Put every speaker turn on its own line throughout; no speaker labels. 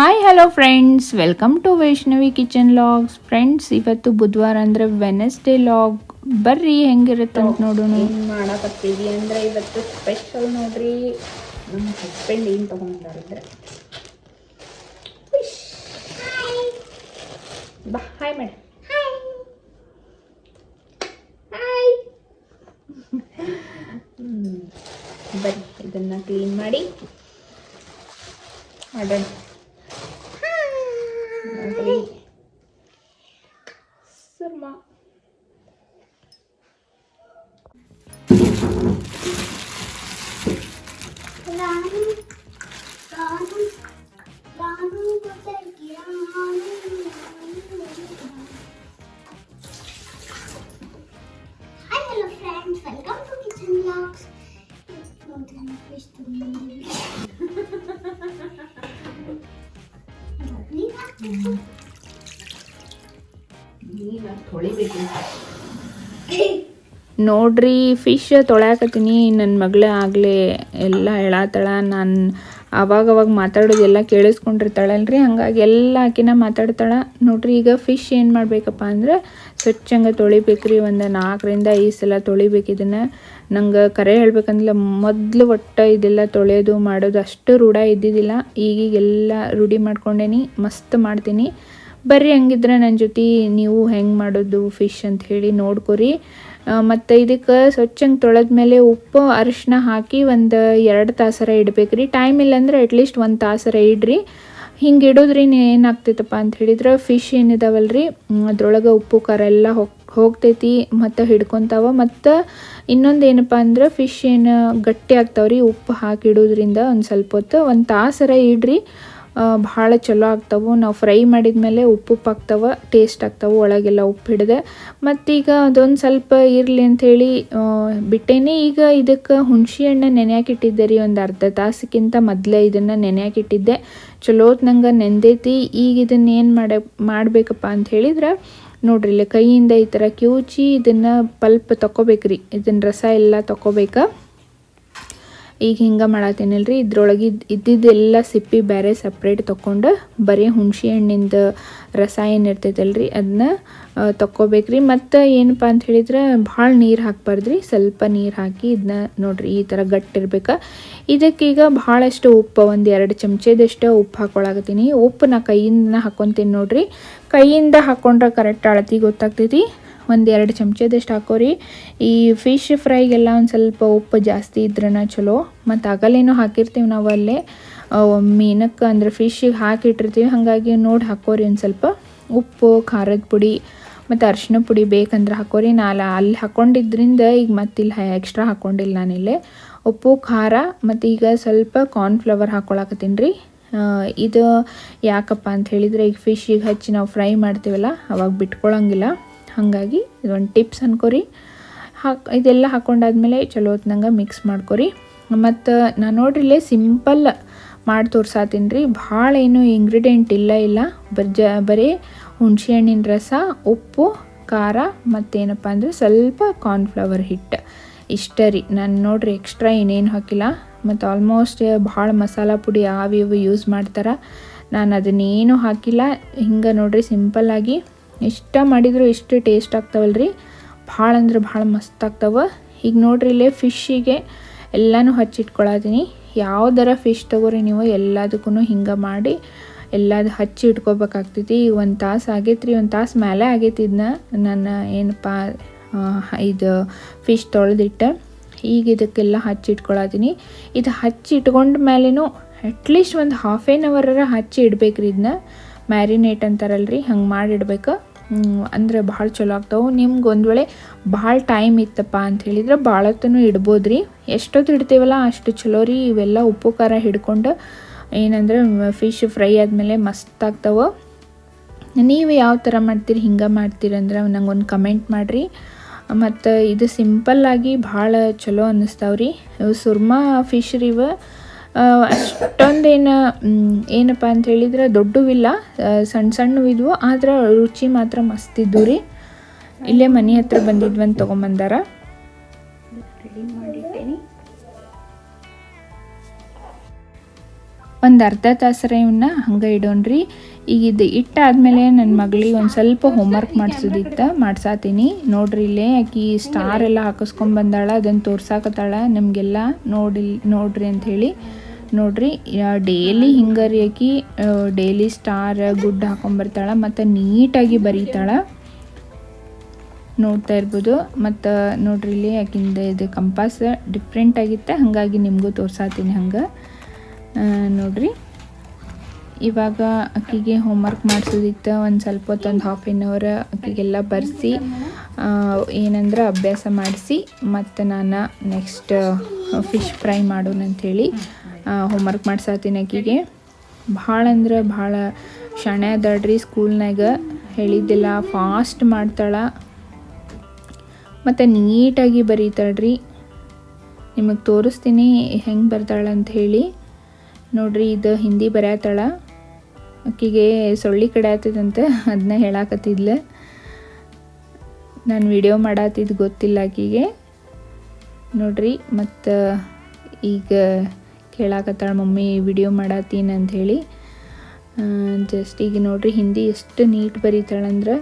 Hi hello friends welcome to Vaishnavi kitchen logs friends ಇವತ್ತು ಬುಧವಾರ ಅಂದರೆ ವೆನಸ್ಡೇ ಲಾಗ್ ಬರ್ರಿ ಹೆಂಗಿರುತ್ತೆ ಅಂತ ನೋಡೋಣ.
ಏನು ಮಾಡಕತ್ತೀವಿ ಅಂದ್ರೆ ಇವತ್ತು ಸ್ಪೆಷಲ್ ನೋಡ್ರಿ. ನಮ್ಮ ಹಸ್ಬೆಂಡ್ ಏನು ತೊಗೊಂಡಿದ್ದಾರೆ ಬಾ ಹಾಯ್ ಮೇಡಮ್ ಹಾಯ್ ಬನ್ನಿ ಇದನ್ನ ಕ್ಲೀನ್ ಮಾಡಿ. ಮಾಡೋಣ ತೊಳಿಬೇಕು
ನೋಡ್ರಿ ಫಿಶ್ ತೊಳ್ಯಾಕತ್ತೀನಿ. ನನ್ನ ಮಗಳ ಆಗಲೇ ಎಲ್ಲ ಹೇಳಾತಳ. ನಾನು ಅವಾಗ ಅವಾಗ ಮಾತಾಡೋದೆಲ್ಲ ಕೇಳಿಸ್ಕೊಂಡಿರ್ತಾಳಲ್ರಿ. ಹಂಗಾಗಿ ಎಲ್ಲ ಆಕಿನ ಮಾತಾಡ್ತಾಳ. ನೋಡ್ರಿ, ಈಗ ಫಿಶ್ ಏನು ಮಾಡಬೇಕಪ್ಪ ಅಂದ್ರೆ ಸ್ವಚ್ಛಂಗೆ ತೊಳಿಬೇಕ್ರಿ. ಒಂದು ನಾಲ್ಕರಿಂದ ಐದು ಸಲ ತೊಳಿಬೇಕು ಇದನ್ನು. ನಂಗೆ ಕರೆ ಹೇಳ್ಬೇಕಂದ್ರೆ ಮೊದಲು ಒಟ್ಟು ಇದೆಲ್ಲ ತೊಳೆಯೋದು ಮಾಡೋದು ಅಷ್ಟು ರೂಢ ಇದ್ದಿದ್ದಿಲ್ಲ. ಈಗೀಗೆಲ್ಲ ರೂಢಿ ಮಾಡ್ಕೊಂಡೇನಿ. ಮಸ್ತ್ ಮಾಡ್ತೀನಿ. ಬರ್ರಿ ಹಂಗಿದ್ರೆ ನನ್ನ ಜೊತೆ ನೀವು ಹೆಂಗೆ ಮಾಡೋದು ಫಿಶ್ ಅಂತ ಹೇಳಿ ನೋಡ್ಕೊರಿ. ಮತ್ತು ಇದಕ್ಕೆ ಸ್ವಚ್ಛಂಗೆ ತೊಳೆದ್ಮೇಲೆ ಉಪ್ಪು ಅರಿಶಿನ ಹಾಕಿ ಒಂದು ಎರಡು ತಾಸರ ರೀ ಟೈಮ್ ಇಲ್ಲಾಂದ್ರೆ ಅಟ್ಲೀಸ್ಟ್ ಒಂದು ತಾಸರ ಇಡ್ರಿ. ಹಿಂಗೆ ಇಡೋದ್ರಿಂದ ಏನಾಗ್ತೈತಪ್ಪ ಅಂತ ಹೇಳಿದ್ರೆ ಫಿಶ್ ಏನಿದಾವಲ್ರಿ? ಅದ್ರೊಳಗೆ ಉಪ್ಪು, ಖಾರ ಎಲ್ಲ ಹೋಗಿ, ಹೋಗ್ತೈತಿ ಮತ್ತು ಹಿಡ್ಕೊತಾವ. ಮತ್ತು ಇನ್ನೊಂದು ಏನಪ್ಪ ಅಂದ್ರೆ ಫಿಶ್ ಏನು ಗಟ್ಟಿ ಆಗ್ತಾವ್ರಿ? ಉಪ್ಪು ಹಾಕಿ ಇಡೋದ್ರಿಂದ ಒಂದು ಸ್ವಲ್ಪ ಹೊತ್ತು ಒಂದು ತಾಸರ ಇಡ್ರಿ. ಭಾಳ ಚಲೋ ಆಗ್ತಾವೆ. ನಾವು ಫ್ರೈ ಮಾಡಿದ್ಮೇಲೆ ಉಪ್ಪು ಉಪ್ಪು ಆಗ್ತಾವೆ ಟೇಸ್ಟ್ ಆಗ್ತಾವೆ. ಒಳಗೆಲ್ಲ ಉಪ್ಪು ಹಿಡ್ದೆ. ಮತ್ತೀಗ ಅದೊಂದು ಸ್ವಲ್ಪ ಇರಲಿ ಅಂಥೇಳಿ ಬಿಟ್ಟೇನೆ. ಈಗ ಇದಕ್ಕೆ ಹುಣಸೆ ಹಣ್ಣು ನೆನೆಯಾಕಿಟ್ಟಿದ್ದೆ ರೀ, ಒಂದು ಅರ್ಧ ತಾಸಕ್ಕಿಂತ ಮೊದಲೇ ಇದನ್ನು ನೆನೆಯಾಕಿಟ್ಟಿದ್ದೆ ಚಲೋತ್ ನಂಗೆ ನೆಂದೈತಿ. ಈಗ ಇದನ್ನು ಏನು ಮಾಡ, ಮಾಡಬೇಕಪ್ಪ ಅಂತ ಹೇಳಿದ್ರೆ, ನೋಡ್ರಿ ಇಲ್ಲಿ ಕೈಯಿಂದ ಈ ಥರ ಕಿವುಚಿ ಇದನ್ನು ಪಲ್ಪ್ ತೊಗೋಬೇಕ್ರಿ ಇದನ್ನ ರಸ ಎಲ್ಲ ತಗೋಬೇಕಾ ಈಗ ಹಿಂಗೆ ಮಾಡತ್ತೀನಲ್ರಿ ಇದ್ರೊಳಗೆ ಇದ್ದಿದ್ದೆಲ್ಲ ಸಿಪ್ಪಿ ಬೇರೆ ಸಪ್ರೇಟ್ ತೊಗೊಂಡು ಬರೀ ಹುಣಸೆ ಹಣ್ಣಿಂದ ರಸ ಏನು ಇರ್ತೈತಲ್ರಿ ಅದನ್ನ ತೊಗೋಬೇಕ್ರಿ ಮತ್ತು ಏನಪ್ಪ ಅಂತ ಹೇಳಿದ್ರೆ, ಭಾಳ ನೀರು ಹಾಕ್ಬಾರ್ದ್ರಿ. ಸ್ವಲ್ಪ ನೀರು ಹಾಕಿ ಇದನ್ನ ನೋಡ್ರಿ ಈ ಥರ ಗಟ್ಟಿರ್ಬೇಕು ಇದಕ್ಕೀಗ ಭಾಳಷ್ಟು ಉಪ್ಪು, ಒಂದು ಎರಡು ಚಮಚದಷ್ಟು ಉಪ್ಪು ಹಾಕೊಳಕತ್ತೀನಿ. ಉಪ್ಪು ನಾ ಕೈಯಿಂದ ಹಾಕೊತೀನಿ ನೋಡ್ರಿ. ಕೈಯಿಂದ ಹಾಕ್ಕೊಂಡ್ರೆ ಕರೆಕ್ಟ್ ಅಳತಿ ಗೊತ್ತಾಗ್ತೈತಿ. ಒಂದು ಎರಡು ಚಮಚದಷ್ಟು ಹಾಕೋರಿ. ಈ ಫಿಶ್ ಫ್ರೈಗೆಲ್ಲ ಒಂದು ಸ್ವಲ್ಪ ಉಪ್ಪು ಜಾಸ್ತಿ ಇದ್ರನ ಚಲೋ. ಮತ್ತು ಆಗಲೇನೋ ಹಾಕಿರ್ತೀವಿ ನಾವು ಅಲ್ಲೇ. ಮೀನಕ್ಕೆ ಅಂದ್ರೆ ಫಿಶ್ಶಿಗೆ ಹಾಕಿಟ್ಟಿರ್ತೀವಿ. ಹಾಗಾಗಿ ನೋಡಿ ಹಾಕೋರಿ ಒಂದು ಸ್ವಲ್ಪ. ಉಪ್ಪು, ಖಾರದ ಪುಡಿ, ಮತ್ತು ಅರಿಶಿನ ಪುಡಿ ಬೇಕಂದ್ರೆ ಹಾಕೋರಿ. ನಾನು ಅಲ್ಲಿ ಹಾಕೊಂಡಿದ್ರಿಂದ ಈಗ ಮತ್ತಿಲ್ಲಿ ಎಕ್ಸ್ಟ್ರಾ ಹಾಕ್ಕೊಂಡಿಲ್ಲ ನಾನಿಲ್ಲೇ ಉಪ್ಪು, ಖಾರ, ಮತ್ತು ಈಗ ಸ್ವಲ್ಪ ಕಾರ್ನ್ಫ್ಲವರ್ ಹಾಕ್ಕೊಳಕತ್ತೀನಿ ರೀ. ಇದು ಯಾಕಪ್ಪ ಅಂತ ಹೇಳಿದರೆ ಈಗ ಫಿಶ್ಶಿಗೆ ಹಚ್ಚಿ ನಾವು ಫ್ರೈ ಮಾಡ್ತೀವಲ್ಲ, ಅವಾಗ ಬಿಟ್ಕೊಳಂಗಿಲ್ಲ. ಹಾಗಾಗಿ ಇದೊಂದು ಟಿಪ್ಸ್ ಅನ್ಕೋರಿ. ಹಾಕ್, ಇದೆಲ್ಲ ಹಾಕೊಂಡಾದ್ಮೇಲೆ ಚಲೋ ಹೊತ್ನಂಗೆ ಮಿಕ್ಸ್ ಮಾಡ್ಕೊರಿ. ಮತ್ತು ನಾನು ನೋಡ್ರಿಲ್ಲೇ ಸಿಂಪಲ್ ಮಾಡಿ ತೋರ್ಸಾತೀನಿ ರೀ. ಭಾಳ ಏನು ಇಂಗ್ರೀಡಿಯೆಂಟ್ ಇಲ್ಲ ಇಲ್ಲ. ಬರ್ಜ, ಬರೀ ಹುಣಸೆ ಹಣ್ಣಿನ ರಸ, ಉಪ್ಪು, ಖಾರ, ಮತ್ತೇನಪ್ಪ ಅಂದರೆ ಸ್ವಲ್ಪ ಕಾರ್ನ್ಫ್ಲವರ್ ಹಿಟ್ಟು. ಇಷ್ಟ ರೀ. ನಾನು ನೋಡ್ರಿ ಎಕ್ಸ್ಟ್ರಾ ಏನೇನು ಹಾಕಿಲ್ಲ. ಮತ್ತು ಆಲ್ಮೋಸ್ಟ್ ಭಾಳ ಮಸಾಲ ಪುಡಿ ಅವು ಯೂಸ್ ಮಾಡ್ತಾರೆ. ನಾನು ಅದನ್ನೇನು ಹಾಕಿಲ್ಲ. ಹಿಂಗೆ ನೋಡ್ರಿ ಸಿಂಪಲ್ಲಾಗಿ ಇಷ್ಟ ಮಾಡಿದರೂ ಎಷ್ಟು ಟೇಸ್ಟ್ ಆಗ್ತಾವಲ್ರಿ. ಭಾಳ ಅಂದ್ರೆ ಭಾಳ ಮಸ್ತ್ ಆಗ್ತಾವ. ಈಗ ನೋಡ್ರಿ ಇಲ್ಲೇ ಫಿಶ್ಶಿಗೆ ಎಲ್ಲನೂ ಹಚ್ಚಿಟ್ಕೊಳತೀನಿ ಯಾವ್ದಾರ ಫಿಶ್ ತಗೋರಿ ನೀವು ಎಲ್ಲದಕ್ಕೂ ಹಿಂಗೆ ಮಾಡಿ ಎಲ್ಲದು ಹಚ್ಚಿ ಇಟ್ಕೋಬೇಕಾಗ್ತೈತಿ. ಈಗ ಒಂದು ತಾಸು ಆಗೈತ್ರಿ, ಒಂದು ತಾಸು ಮೇಲೆ ಆಗೈತಿ ಇದನ್ನ ನಾನು ಏನಪ್ಪ ಇದು ಫಿಶ್ ತೊಳೆದಿಟ್ಟೆ. ಈಗ ಇದಕ್ಕೆಲ್ಲ ಹಚ್ಚಿ ಇಟ್ಕೊಳತೀನಿ ಇದು ಹಚ್ಚಿ ಇಟ್ಕೊಂಡ ಮೇಲೇನು ಅಟ್ಲೀಸ್ಟ್ ಒಂದು ಹಾಫ್ ಆನ್ ಅವರರ ಹಚ್ಚಿ ಇಡ್ಬೇಕ್ರಿ ಇದನ್ನ ಮ್ಯಾರಿನೇಟ್ ಅಂತಾರಲ್ರಿ, ಹಂಗೆ ಮಾಡಿಡ್ಬೇಕು ಅಂದರೆ ಭಾಳ ಚಲೋ ಆಗ್ತಾವೆ. ನಿಮ್ಗೆ ಒಂದು ವೇಳೆ ಭಾಳ ಟೈಮ್ ಇತ್ತಪ್ಪ ಅಂತ ಹೇಳಿದ್ರೆ ಭಾಳ ಹೊತ್ತೂ ಇಡ್ಬೋದು ರೀ ಎಷ್ಟೊತ್ತು ಇಡ್ತೀವಲ್ಲ ಅಷ್ಟು ಚಲೋ ರೀ. ಇವೆಲ್ಲ ಉಪ್ಪು ಖಾರ ಹಿಡ್ಕೊಂಡು ಏನಂದ್ರೆ ಫಿಶ್ ಫ್ರೈ ಆದಮೇಲೆ ಮಸ್ತ್ ಆಗ್ತಾವೆ. ನೀವು ಯಾವ ಥರ ಮಾಡ್ತೀರಿ, ಹಿಂಗೆ ಮಾಡ್ತೀರಂದ್ರೆ ನಂಗೆ ಒಂದು ಕಮೆಂಟ್ ಮಾಡಿರಿ. ಮತ್ತು ಇದು ಸಿಂಪಲ್ಲಾಗಿ ಭಾಳ ಚಲೋ ಅನ್ನಿಸ್ತಾವ್ರಿ. ಇವು ಸುರ್ಮಾ ಫಿಶ್ ರೀ ಇವು ಅಷ್ಟೊಂದೇನು ಏನಪ್ಪ ಅಂತ ಹೇಳಿದ್ರೆ ದೊಡ್ಡವಿಲ್ಲ ಸಣ್ಣ ಸಣ್ಣ ಇದ್ವು ಆದ್ರೆ ರುಚಿ ಮಾತ್ರ ಮಸ್ತ್ ಇದ್ದು ರೀ. ಇಲ್ಲೇ ಮನೆ ಹತ್ರ ಬಂದಿದ್ವಂತ ತೊಗೊಂಬಂದಾರ. ಒಂದು ಅರ್ಧ ತಾಸರ ಇವನ್ನ ಹಂಗೆ ಇಡೋಣ್ರಿ. ಈಗ ಇದು ಇಟ್ಟಾದಮೇಲೆ ನನ್ನ ಮಗಳಿಗೆ ಒಂದು ಸ್ವಲ್ಪ ಹೋಮ್ವರ್ಕ್ ಮಾಡಿಸೋದಿತ್ತು, ಮಾಡ್ಸಾತೀನಿ. ನೋಡ್ರಿ ಇಲ್ಲೇ ಆಕಿ ಸ್ಟಾರ್ ಎಲ್ಲ ಹಾಕಿಸ್ಕೊಂಬಂದಾಳ ಅದನ್ನು ತೋರ್ಸಾಕತ್ತಾಳ ನಿಮಗೆಲ್ಲ. ನೋಡಿ ನೋಡ್ರಿ ಅಂತ ಹೇಳಿ. ನೋಡ್ರಿ ಡೈಲಿ ಹಿಂಗರಿ ರೀ ಆಕಿ ಡೈಲಿ ಸ್ಟಾರ್ ಗುಡ್ ಹಾಕೊಂಬರ್ತಾಳ ಮತ್ತು ನೀಟಾಗಿ ಬರೀತಾಳ. ನೋಡ್ತಾ ಇರ್ಬೋದು. ಮತ್ತು ನೋಡ್ರಿ ಇಲ್ಲಿ ಆಕಿಂದ ಇದು ಕಂಪಾಸ್ ಡಿಫ್ರೆಂಟ್ ಆಗಿತ್ತೆ, ಹಾಗಾಗಿ ನಿಮಗೂ ತೋರ್ಸಾತೀನಿ ಹಂಗೆ. ನೋಡ್ರಿ. ಇವಾಗ ಅಕ್ಕಿಗೆ ಹೋಮ್ವರ್ಕ್ ಮಾಡಿಸೋದಿತ್ತು, ಒಂದು ಸ್ವಲ್ಪ ಹೊತ್ತು, ಒಂದು ಹಾಫ್ ಆನ್ ಅವರ್ ಅಕ್ಕಿಗೆಲ್ಲ ಬರೆಸಿ ಏನಂದ್ರೆ ಅಭ್ಯಾಸ ಮಾಡಿಸಿ, ಮತ್ತು ನಾನು ನೆಕ್ಸ್ಟ್ ಫಿಶ್ ಫ್ರೈ ಮಾಡೋಣ ಅಂಥೇಳಿ ಹೋಮ್ವರ್ಕ್ ಮಾಡ್ಸಾತೀನಿ ಅಕ್ಕಿಗೆ. ಭಾಳ ಅಂದ್ರೆ ಭಾಳ ಶಣೆ ಅದಾಳ್ರಿ ಸ್ಕೂಲ್ನಾಗ ಹೇಳಿದ್ದಿಲ್ಲ ಫಾಸ್ಟ್ ಮಾಡ್ತಾಳೆ. ಮತ್ತು ನೀಟಾಗಿ ಬರೀತಾಳ್ರಿ. ನಿಮಗೆ ತೋರಿಸ್ತೀನಿ ಹೆಂಗೆ ಬರ್ತಾಳೆ ಅಂತ ಹೇಳಿ. ನೋಡ್ರಿ ಇದು ಹಿಂದಿ ಬರ್ಯಾತಳ. ಆಕಿಗೆ ಸೊಳ್ಳಿ ಕಡೆ ಆಗ್ತದಂತೆ ಅದನ್ನ ಹೇಳಾಕತ್ತಿದ್ಲೆ. ನಾನು ವಿಡಿಯೋ ಮಾಡತ್ತಿದ್ದು ಗೊತ್ತಿಲ್ಲ ಆಕಿಗೆ ನೋಡ್ರಿ ಮತ್ತು ಈಗ ಕೇಳಾಕತ್ತಾಳ ಮಮ್ಮಿ ವಿಡಿಯೋ ಮಾಡತ್ತೀನಿ ಹೇಳಿ ಜಸ್ಟ್ ಈಗ ನೋಡ್ರಿ ಹಿಂದಿ ಎಷ್ಟು ನೀಟ್ ಬರೀತಾಳಂದ್ರೆ.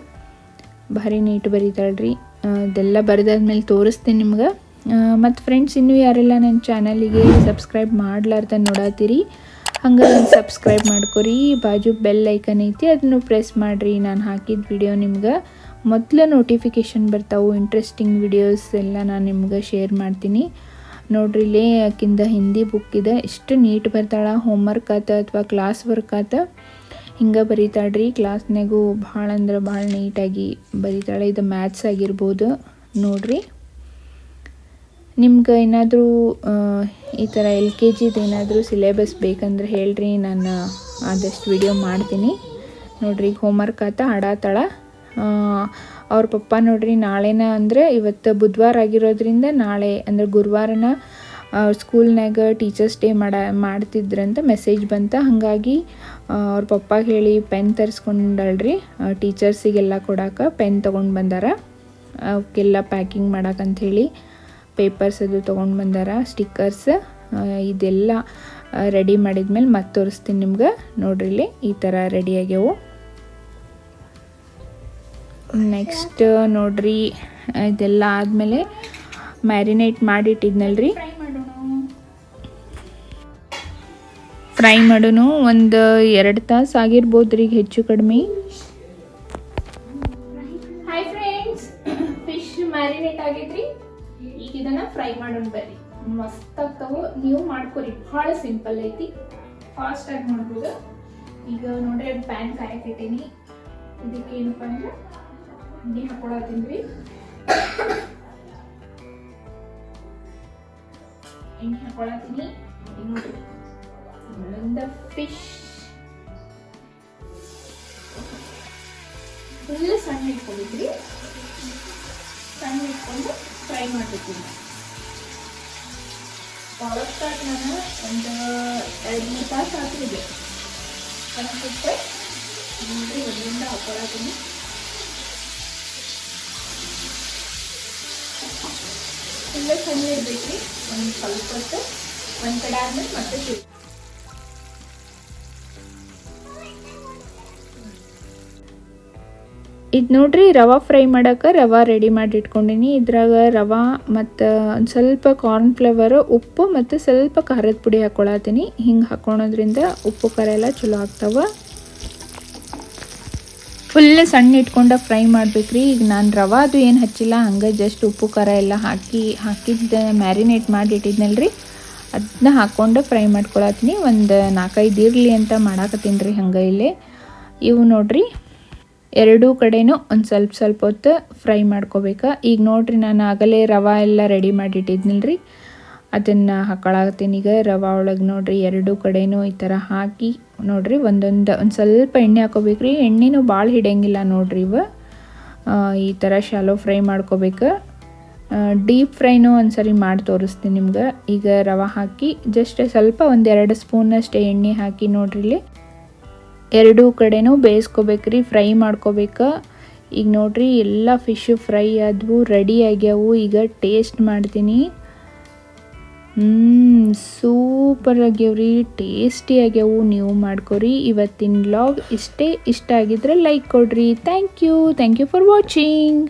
ಭಾರಿ ನೀಟ್ ಬರೀತಾಳ್ರಿ. ಅದೆಲ್ಲ ಬರೆದಾದ್ಮೇಲೆ ತೋರಿಸ್ತೀನಿ ನಿಮ್ಗೆ. ಮತ್ತು ಫ್ರೆಂಡ್ಸ್ ಇನ್ನೂ ಯಾರೆಲ್ಲ ನನ್ನ ಚಾನಲಿಗೆ ಸಬ್ಸ್ಕ್ರೈಬ್ ಮಾಡ್ಲಾರ್ದ ನೋಡತ್ತೀರಿ ಹಂಗೆ ಸಬ್ಸ್ಕ್ರೈಬ್ ಮಾಡ್ಕೊರಿ, ಬಾಜು ಬೆಲ್ ಐಕನ್ ಐತಿ ಅದನ್ನು ಪ್ರೆಸ್ ಮಾಡಿರಿ, ನಾನು ಹಾಕಿದ ವಿಡಿಯೋ ನಿಮ್ಗೆ. ಮೊದಲ ನೋಟಿಫಿಕೇಷನ್ ಬರ್ತಾವೆ ಇಂಟ್ರೆಸ್ಟಿಂಗ್ ವಿಡಿಯೋಸ್ ಎಲ್ಲ ನಾನು ನಿಮ್ಗೆ ಶೇರ್ ಮಾಡ್ತೀನಿ. ನೋಡ್ರಿ ಇಲ್ಲೇ ಆಕಿಂದ ಹಿಂದಿ ಬುಕ್ ಇದೆ, ಎಷ್ಟು ನೀಟ್ ಬರ್ತಾಳೆ ಹೋಮ್ ವರ್ಕ್ ಆತ ಅಥವಾ ಕ್ಲಾಸ್ ವರ್ಕ್ ಆತ. ಹಿಂಗೆ ಬರೀತಾಳ್ರಿ ಕ್ಲಾಸ್ನಾಗೂ ಭಾಳ ಅಂದ್ರೆ ಭಾಳ ನೀಟಾಗಿ ಬರೀತಾಳೆ, ಇದು ಮ್ಯಾಥ್ಸ್ ಆಗಿರ್ಬೋದು, ನೋಡ್ರಿ. ನಿಮ್ಗೆ ಏನಾದರೂ ಈ ಥರ ಎಲ್ ಕೆ ಜಿದು ಏನಾದರೂ ಸಿಲೆಬಸ್ ಬೇಕಂದ್ರೆ ಹೇಳ್ರಿ, ನಾನು ಆದಷ್ಟು ವಿಡಿಯೋ ಮಾಡ್ತೀನಿ. ನೋಡ್ರಿ ಹೋಮ್ವರ್ಕ್ ಆತ, ಆಡಾತಾಳ. ಅವ್ರ ಪಪ್ಪ ನೋಡ್ರಿ, ನಾಳೆನ ಅಂದರೆ ಇವತ್ತು ಬುಧವಾರ ಆಗಿರೋದ್ರಿಂದ ನಾಳೆ, ಅಂದರೆ ಗುರುವಾರನ ಸ್ಕೂಲ್ನಾಗ ಟೀಚರ್ಸ್ ಡೇ ಮಾಡ, ಮಾಡ್ತಿದ್ರಂತ ಮೆಸೇಜ್ ಬಂತ. ಹಾಗಾಗಿ ಅವ್ರ ಪಪ್ಪ ಹೇಳಿ ಪೆನ್ ತರಿಸ್ಕೊಂಡಳ್ರಿ. ಟೀಚರ್ಸಿಗೆಲ್ಲ ಕೊಡಾಕ ಪೆನ್ ತೊಗೊಂಡು ಬಂದಾರ. ಅವಕ್ಕೆಲ್ಲ ಪ್ಯಾಕಿಂಗ್ ಮಾಡಕ್ಕಂತ ಹೇಳಿ. ಪೇಪರ್ಸ್ ಅದು ತೊಗೊಂಡು ಬಂದಾರ ಸ್ಟಿಕ್ಕರ್ಸ್ ಇದೆಲ್ಲ ರೆಡಿ ಮಾಡಿದ್ಮೇಲೆ ಮತ್ತೆ ತೋರಿಸ್ತೀನಿ ನಿಮ್ಗೆ. ನೋಡ್ರಿಲ್ಲಿ ಈ ಥರ ರೆಡಿ ಆಗ್ಯಾವು. ನೆಕ್ಸ್ಟ್ ನೋಡ್ರಿ, ಇದೆಲ್ಲ ಆದಮೇಲೆ ಮ್ಯಾರಿನೇಟ್ ಮಾಡಿಟ್ಟಿದ್ನಲ್ರಿ.
ಫ್ರೈ
ಮಾಡೋನು ಒಂದು ಎರಡು ತಾಸು ಆಗಿರ್ಬೋದು ರೀ ಹೆಚ್ಚು ಕಡಿಮೆ.
ಹಾಯ್ ಫ್ರೆಂಡ್ಸ್ ಫಿಶ್ ಮ್ಯಾರಿನೇಟ್ ಆಗೈತ್ರಿ. ಈಗ ಇದನ್ನ ಫ್ರೈ ಮಾಡೋಣ ಬರ್ರಿ. ಮಸ್ತ್ ಆಗ್ತಾವು ನೀವು ಮಾಡ್ಕೊರಿ. ಬಹಳ ಸಿಂಪಲ್ ಐತಿ. ಫಾಸ್ಟ್ ಆಗಿ ಮಾಡ್ಬೋದು. ಈಗ ನೋಡ್ರಿ ಪ್ಯಾನ್ ಕಾಯಕ್ಕಿಟ್ಟೀನಿ ಇದಕ್ಕೆ ಏನಪ್ಪ ಅಂದ್ರೆ ಎಣ್ಣೆ ಹಾಕೊಳತ್ತೀನ್ರಿ ಎಣ್ಣೆ ಹಾಕೊಳತ್ತೀನಿ. ನೋಡ್ರಿ. ಫಿಶ್ ಫುಲ್ ಸಣ್ಣ ಇಟ್ಕೊಂಡಿದ್ರಿ ಸಣ್ಣ ಇಟ್ಕೊಂಡು ಫ್ರೈ ಮಾಡಬೇಕು ಅವತ್ತಾಗ ನಾನು ಒಂದು ಎರಡು ಮೂರು ತಾಸು ಹಾಕಿದೆ ಕಣಕ್ಕಿಟ್ಟೆ ನೋಡಿರಿ ಒಂದರಿಂದ ಹಾಕೊಳತೀನಿ ಇಲ್ಲೇ ಸಣ್ಣ ಇರ್ಬೇಕ್ರಿ. ಒಂದು ಸ್ವಲ್ಪ ಹೊತ್ತು ಒಂದು ಕಡೆ ಆದಮೇಲೆ ಮತ್ತೆ
ಇದು ನೋಡ್ರಿ ರವೆ ಫ್ರೈ ಮಾಡೋಕೆ ರವೆ ರೆಡಿ ಮಾಡಿ ಇಟ್ಕೊಂಡೀನಿ. ಇದ್ರಾಗ ರವೆ ಮತ್ತು ಒಂದು ಸ್ವಲ್ಪ ಕಾರ್ನ್ ಫ್ಲವರ್ ಉಪ್ಪು ಮತ್ತು ಸ್ವಲ್ಪ ಖಾರದ ಪುಡಿ ಹಾಕ್ಕೊಳತ್ತೀನಿ ಹಿಂಗೆ ಹಾಕ್ಕೊಳೋದ್ರಿಂದ ಉಪ್ಪು, ಖಾರ ಎಲ್ಲ ಚಲೋ ಆಗ್ತಾವ. ಫುಲ್ ಸಣ್ಣ ಇಟ್ಕೊಂಡ ಫ್ರೈ ಮಾಡಬೇಕ್ರಿ. ಈಗ ನಾನು ರವೆ ಅದು ಏನು ಹಚ್ಚಿಲ್ಲ. ಹಂಗೆ ಜಸ್ಟ್ ಉಪ್ಪು, ಖಾರ ಎಲ್ಲ ಹಾಕಿ, ಹಾಕಿದ್ದ ಮ್ಯಾರಿನೇಟ್ ಮಾಡಿ ರೀ ಅದನ್ನ ಹಾಕ್ಕೊಂಡು ಫ್ರೈ ಮಾಡ್ಕೊಳತ್ತೀನಿ ಒಂದು ನಾಲ್ಕೈದು ಇರಲಿ ಅಂತ ಮಾಡಾಕತ್ತೀನಿ ರೀ ಹಂಗೆ ಇಲ್ಲಿ. ಇವು ನೋಡ್ರಿ. ಎರಡೂ ಕಡೆನೂ ಒಂದು ಸ್ವಲ್ಪ ಸ್ವಲ್ಪ ಹೊತ್ತು ಫ್ರೈ ಮಾಡ್ಕೋಬೇಕು. ಈಗ ನೋಡಿರಿ ನಾನು ಆಗಲೇ ರವೆ ಎಲ್ಲ ರೆಡಿ ಮಾಡಿಟ್ಟಿದ್ನಿಲ್ರಿ. ಅದನ್ನು ಹಾಕೊಳತ್ತೀನಿ ಈಗ ರವೆ ಒಳಗೆ ನೋಡಿರಿ ಎರಡೂ ಕಡೆನೂ ಈ ಥರ ಹಾಕಿ ನೋಡಿರಿ ಒಂದೊಂದು ಒಂದು ಸ್ವಲ್ಪ ಎಣ್ಣೆ ಹಾಕೋಬೇಕ್ರಿ. ಎಣ್ಣೆನೂ ಭಾಳ ಹಿಡಿಯಂಗಿಲ್ಲ ನೋಡಿರಿ ಇವ. ಈ ಥರ ಶಾಲೋ ಫ್ರೈ ಮಾಡ್ಕೋಬೇಕು. ಡೀಪ್ ಫ್ರೈನೂ ಒಂದ್ಸರಿ ಮಾಡಿ ತೋರಿಸ್ತೀನಿ ನಿಮ್ಗೆ. ಈಗ ರವಾ ಹಾಕಿ ಜಸ್ಟ್ ಸ್ವಲ್ಪ ಒಂದೆರಡು ಸ್ಪೂನಷ್ಟು ಎಣ್ಣೆ ಹಾಕಿ ನೋಡ್ರಿ ಎರಡೂ ಕಡೆನೂ ಬೇಯಿಸ್ಕೋಬೇಕ್ರಿ, ಫ್ರೈ ಮಾಡ್ಕೋಬೇಕು. ಈಗ ನೋಡ್ರಿ, ಎಲ್ಲ ಫಿಶು ಫ್ರೈ ಆದವು ರೆಡಿ ಆಗ್ಯಾವು. ಈಗ ಟೇಸ್ಟ್ ಮಾಡ್ತೀನಿ. ಸೂಪರ್ ಆಗ್ಯಾವ್ರಿ ಟೇಸ್ಟಿ ಆಗ್ಯಾವು. ನೀವು ಮಾಡ್ಕೊರಿ. ಇವತ್ತಿನ ಬ್ಲಾಗ್ ಇಷ್ಟೇ ಇಷ್ಟ ಆಗಿದ್ರೆ ಲೈಕ್ ಕೊಡ್ರಿ. Thank you thank you for watching